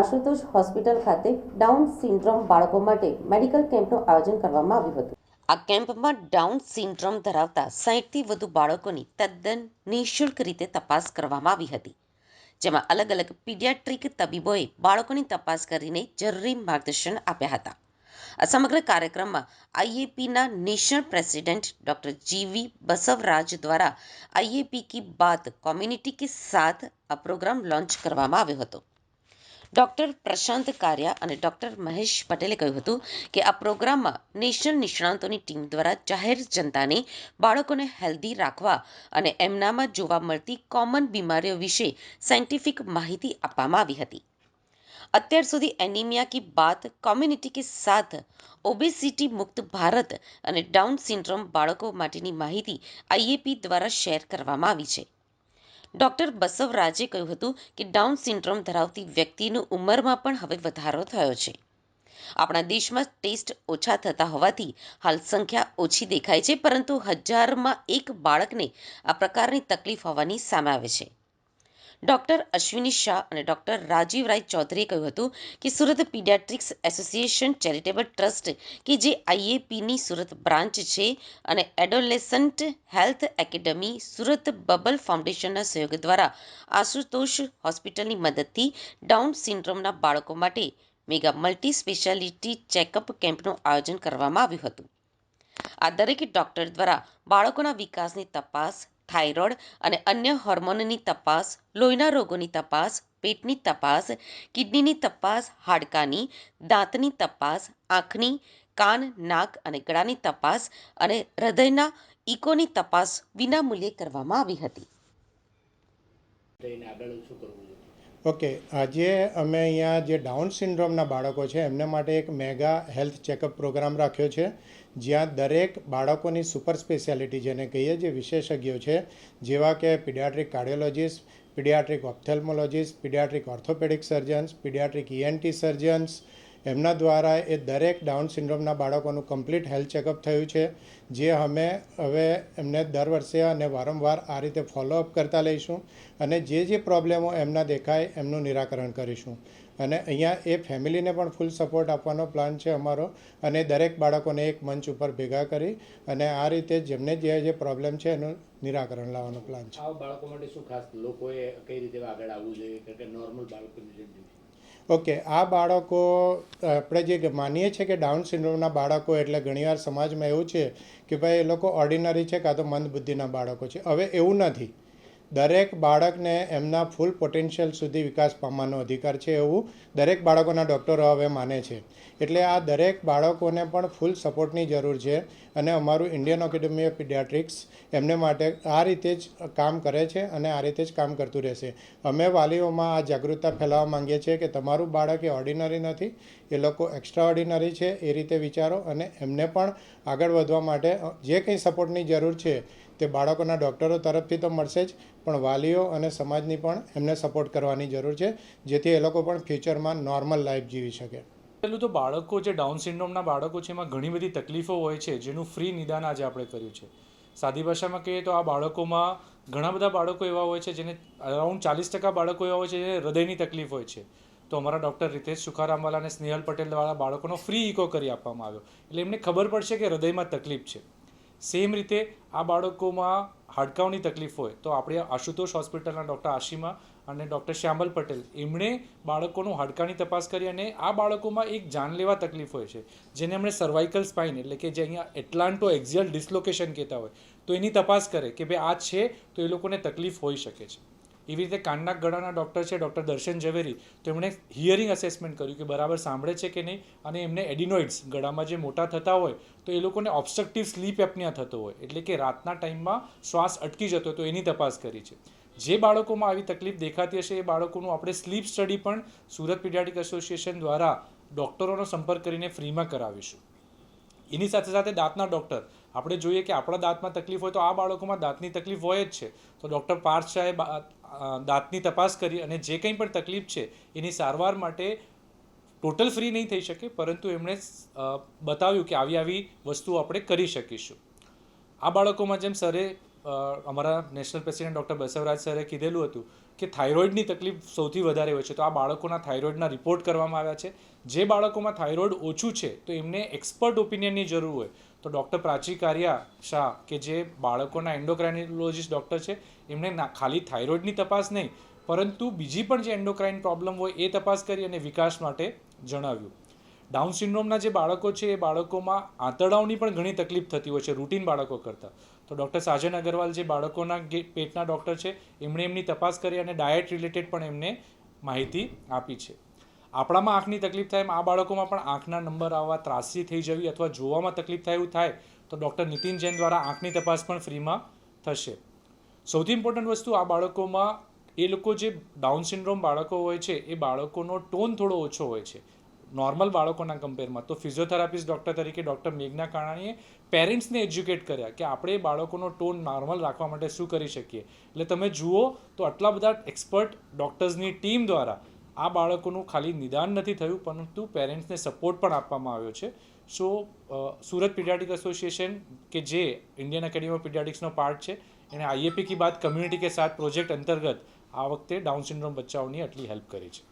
Ashutosh hospital ખાતે down syndrome બાળકો માટે મેડિકલ કેમ્પનું આયોજન કરવામાં આવ્યું હતું. આ કેમ્પમાં ડાઉન સિન્ડ્રોમ ધરાવતા સાહીઠથી વધુ બાળકોની તદ્દન નિઃશુલ્ક રીતે તપાસ કરવામાં આવી હતી, જેમાં અલગ અલગ પીડિયાટ્રિક તબીબોએ બાળકોની તપાસ કરીને જરૂરી માર્ગદર્શન આપ્યા હતા. આ સમગ્ર કાર્યક્રમમાં આઈએપીના નેશનલ પ્રેસિડેન્ટ ડોક્ટર જીવી બસવરાજ દ્વારા આઈએપી કી બાત કોમ્યુનિટી કે સાથ આ પ્રોગ્રામ લોન્ચ કરવામાં આવ્યો હતો. ડોક્ટર પ્રશાંત કારિયા અને ડોક્ટર મહેશ પટેલે કહ્યું હતું કે આ પ્રોગ્રામમાં નેશનલ નિષ્ણાંતોની ટીમ દ્વારા જાહેર જનતાને બાળકોને હેલ્ધી રાખવા અને એમનામાં જોવા મળતી કોમન બીમારીઓ વિશે સાયન્ટિફિક માહિતી આપવામાં આવી હતી. અત્યાર સુધી એનિમિયા કી બાત, કોમ્યુનિટી કે સાથ, ઓબેસિટી મુક્ત ભારત અને ડાઉન સિન્ડ્રોમ બાળકો માટેની માહિતી આઈએપી દ્વારા શેર કરવામાં આવી છે. ડોક્ટર બસવરાજે કહ્યું હતું કે ડાઉન સિન્ડ્રોમ ધરાવતી વ્યક્તિની ઉંમરમાં પણ હવે વધારો થયો છે. આપણા દેશમાં ટેસ્ટ ઓછા થતા હોવાથી હાલ સંખ્યા ઓછી દેખાય છે, પરંતુ હજારમાં એક બાળકને આ પ્રકારની તકલીફ હોવાની સામે આવે છે. ડોક્ટર અશ્વિની શાહ અને ડોક્ટર રાજીવ રાય ચૌધરીએ કહ્યું હતું કે Surat pediatrics association charitable trust કે જે આઈએપીની સુરત બ્રાન્ચ છે અને adolescent health academy Surat Bubble ફાઉન્ડેશનના સહયોગ દ્વારા આશુતોષ હોસ્પિટલની મદદથી ડાઉન સિન્ડ્રોમના બાળકો માટે મેગા મલ્ટી સ્પેશિયાલિટી ચેકઅપ કેમ્પનું આયોજન કરવામાં આવ્યું હતું. આ દરેક ડોક્ટર દ્વારા બાળકોના વિકાસની તપાસ થાઇરોઇડ અને અન્ય હોર્મોનની તપાસ, લોહીના રોગોની તપાસ, પેટની તપાસ, કિડનીની તપાસ, હાડકાની, દાંતની તપાસ, આંખની, કાન, નાક અને ગળાની તપાસ અને હૃદયના ઇકોની તપાસ વિનામૂલ્યે કરવામાં આવી હતી. આગળ શું કરવું ઓકે, આજે અમે અહીંયા જે ડાઉન સિન્ડ્રોમના બાળકો છે, એમને માટે એક મેગા હેલ્થ ચેકઅપ પ્રોગ્રામ રાખ્યો છે, જ્યાં દરેક બાળકોની સુપર સ્પેશિયાલિટી જેને કહીએ, જે વિશેષજ્ઞો છે, જેવા કે paediatric cardiologist, paediatric ophthalmologist, paediatric orthopaedic surgeons, paediatric ENT surgeons એમના દ્વારા એ દરેક ડાઉન સિન્ડ્રોમના બાળકોનું કમ્પ્લીટ હેલ્થ ચેકઅપ થયું છે, જે અમે હવે એમને દર વર્ષે અને વારંવાર આ રીતે ફોલોઅપ કરતા લઈશું અને જે જે પ્રોબ્લેમો એમના દેખાય એમનું નિરાકરણ કરીશું. અને અહીંયા એ ફેમિલીને પણ ફૂલ સપોર્ટ આપવાનો પ્લાન છે અમારો અને દરેક બાળકોને એક મંચ ઉપર ભેગા કરી અને આ રીતે જેમને જે જે પ્રોબ્લેમ છે એનું નિરાકરણ લાવવાનો પ્લાન છે. બાળકો માટે શું ખાસ લોકોએ કઈ રીતે આગળ આવવું જોઈએ? નોર્મલ બાળકોની ઓકે, આ બાળકો, આપણે જે માનીએ છીએ કે ડાઉન સિન્ડ્રોમના બાળકો એટલે ઘણીવાર સમાજમાં એવું છે કે ભાઈ એ લોકો ઓર્ડિનરી છે કાં તો મંદ બુદ્ધિના બાળકો છે. હવે એવું નથી. દરેક બાળકને એમના ફૂલ પોટેન્શિયલ સુધી વિકાસ પામવાનો અધિકાર છે એવું દરેક બાળકોના ડૉક્ટરો હવે માને છે. એટલે આ દરેક બાળકોને પણ ફૂલ સપોર્ટની જરૂર છે અને અમારું ઇન્ડિયન એકેડેમી ઓફ પીડિયાટ્રિક્સ એમને માટે આ રીતે જ કામ કરે છે અને આ રીતે જ કામ કરતું રહેશે. અમે વાલીઓમાં આ જાગૃતતા ફેલાવવા માંગીએ છીએ કે તમારું બાળક એ ઓર્ડિનરી નથી, એ લોકો એક્સ્ટ્રા ઓર્ડિનરી છે એ રીતે વિચારો અને એમને પણ આગળ વધવા માટે જે કંઈ સપોર્ટની જરૂર છે તે બાળકોના ડૉક્ટરો તરફથી તો મળશે જ, પણ વાલીઓ અને સમાજની પણ એમને સપોર્ટ કરવાની જરૂર છે, જેથી એ લોકો પણ ફ્યુચરમાં નોર્મલ લાઈફ જીવી શકે. પહેલું તો બાળકો જે ડાઉન સિન્ડ્રોમના બાળકો છે, એમાં ઘણી બધી તકલીફો હોય છે, જેનું ફ્રી નિદાન આજે આપણે કર્યું છે. સાદી ભાષામાં કહીએ તો આ બાળકોમાં ઘણા બધા બાળકો એવા હોય છે, જેને અરાઉન્ડ ચાલીસ ટકા બાળકો એવા હોય છે, જેને હૃદયની તકલીફ હોય છે. તો અમારા ડૉક્ટર રિતેશ સુખારામવાલા અને સ્નેહલ પટેલ દ્વારા બાળકોનો ફ્રી ઇકો કરી આપવામાં આવ્યો. એટલે એમને ખબર પડશે કે હૃદયમાં તકલીફ છે. સેમ રીતે આ બાળકોમાં હાડકાંની તકલીફ હોય તો આપણે આશુતોષ હોસ્પિટલના ડૉક્ટર આશીમા અને ડૉક્ટર શ્યામલ પટેલ એમણે બાળકોનું હાડકાની તપાસ કરી અને આ બાળકોમાં એક જાનલેવા તકલીફ હોય છે, જેને એમણે સર્વાઇકલ સ્પાઇન એટલે કે જે અહીંયા એટલાન્ટો એક્ઝિયલ ડિસ્લોકેશન કહેતા હોય, તો એની તપાસ કરે કે ભાઈ આ છે તો એ લોકોને તકલીફ હોઈ શકે છે. એવી રીતે કાનના ગળાના ડૉક્ટર છે, ડૉક્ટર દર્શન ઝવેરી તો એમણે હિયરિંગ અસેસમેન્ટ કર્યું કે બરાબર સાંભળે છે કે નહીં અને એમને એડિનોઇડ્સ ગળામાં જે મોટા થતા હોય તો એ લોકોને ઓબ્સ્ટ્રક્ટિવ સ્લીપ એપનિયા થતો હોય, એટલે કે રાતના ટાઈમમાં શ્વાસ અટકી જતો તો એની તપાસ કરી છે. જે બાળકોમાં આવી તકલીફ દેખાતી હશે એ બાળકોનું આપણે સ્લીપ સ્ટડી પણ સુરત પીડિયાટિક એસોસિએશન દ્વારા ડૉક્ટરોનો સંપર્ક કરીને ફ્રીમાં કરાવીશું. એની સાથે સાથે દાંતના ડૉક્ટર આપણે જોઈએ કે આપણા દાંતમાં તકલીફ હોય તો આ બાળકોમાં દાંતની તકલીફ હોય જ છે. તો ડૉક્ટર પાર્થ શાહે દાંતની તપાસ કરી અને જે કંઈ પણ તકલીફ છે એની સારવાર માટે ટોટલ ફ્રી નહીં થઈ શકે, પરંતુ એમણે બતાવ્યું કે આવી આવી વસ્તુઓ આપણે કરી શકીશું. આ બાળકોમાં જેમ સરે અમારા નેશનલ પ્રેસિડેન્ટ ડૉક્ટર બસવરાજ સરે કીધેલું હતું કે થાઇરોઇડની તકલીફ સૌથી વધારે હોય છે. તો આ બાળકોના થાઇરોઇડના રિપોર્ટ કરવામાં આવ્યા છે. જે બાળકોમાં થાઇરોઇડ ઓછું છે, તો એમને એક્સપર્ટ ઓપિનિયનની જરૂર હોય. તો ડૉક્ટર પ્રાચી કારિયા શાહ, કે જે બાળકોના એન્ડોક્રાઇનોલોજીસ્ટ ડૉક્ટર છે એમણે ખાલી થાઇરોઇડની તપાસ નહીં, પરંતુ બીજી પણ જે એન્ડોક્રાઇન પ્રોબ્લેમ હોય એ તપાસ કરી અને વિકાસ માટે જણાવ્યું. ડાઉન સિન્ડ્રોમના જે બાળકો છે, એ બાળકોમાં આંતરડાઓની પણ ઘણી તકલીફ થતી હોય છે રૂટીન બાળકો કરતાં. તો ડૉક્ટર સાજન અગરવાલ જે બાળકોના પેટના ડૉક્ટર છે, એમણે એમની તપાસ કરી અને ડાયટ રિલેટેડ પણ એમને માહિતી આપી છે. આપણામાં આંખની તકલીફ થાય એમ આ બાળકોમાં પણ આંખના નંબર આવવા ત્રાસી થઈ જવી અથવા જોવામાં તકલીફ થાય એવું થાય, તો ડૉક્ટર નીતિન જૈન દ્વારા આંખની તપાસ પણ ફ્રીમાં થશે. સૌથી ઇમ્પોર્ટન્ટ વસ્તુ આ બાળકોમાં એ લોકો જે ડાઉન સિન્ડ્રોમ બાળકો હોય છે, એ બાળકોનો ટોન થોડો ઓછો હોય છે. નોર્મલ બાળકોના કમ્પેરમાં તો ફિઝિયોથેરાપિસ્ટ ડૉક્ટર તરીકે ડૉક્ટર મેઘના કાણાણીએ પેરેન્ટ્સને એજ્યુકેટ કર્યા કે આપણે બાળકોનો ટોન નોર્મલ રાખવા માટે શું કરી શકીએ. એટલે તમે જુઓ તો આટલા બધા એક્સપર્ટ ડૉક્ટર્સની ટીમ દ્વારા આ બાળકોનું ખાલી નિદાન નથી થયું, પરંતુ પેરેન્ટ્સને સપોર્ટ પણ આપવામાં આવ્યો છે. સો સુરત પીડિયાટિક એસોસિએશન કે જે ઇન્ડિયન એકેડમી ઓફ પીડિયાટિક્સનો પાર્ટ છે એણે આઈએપી કી બાદ કમ્યુનિટી કે સાથ પ્રોજેક્ટ અંતર્ગત આ વખતે ડાઉન સિન્ડ્રોમ બચ્ચાઓની આટલી હેલ્પ કરી છે.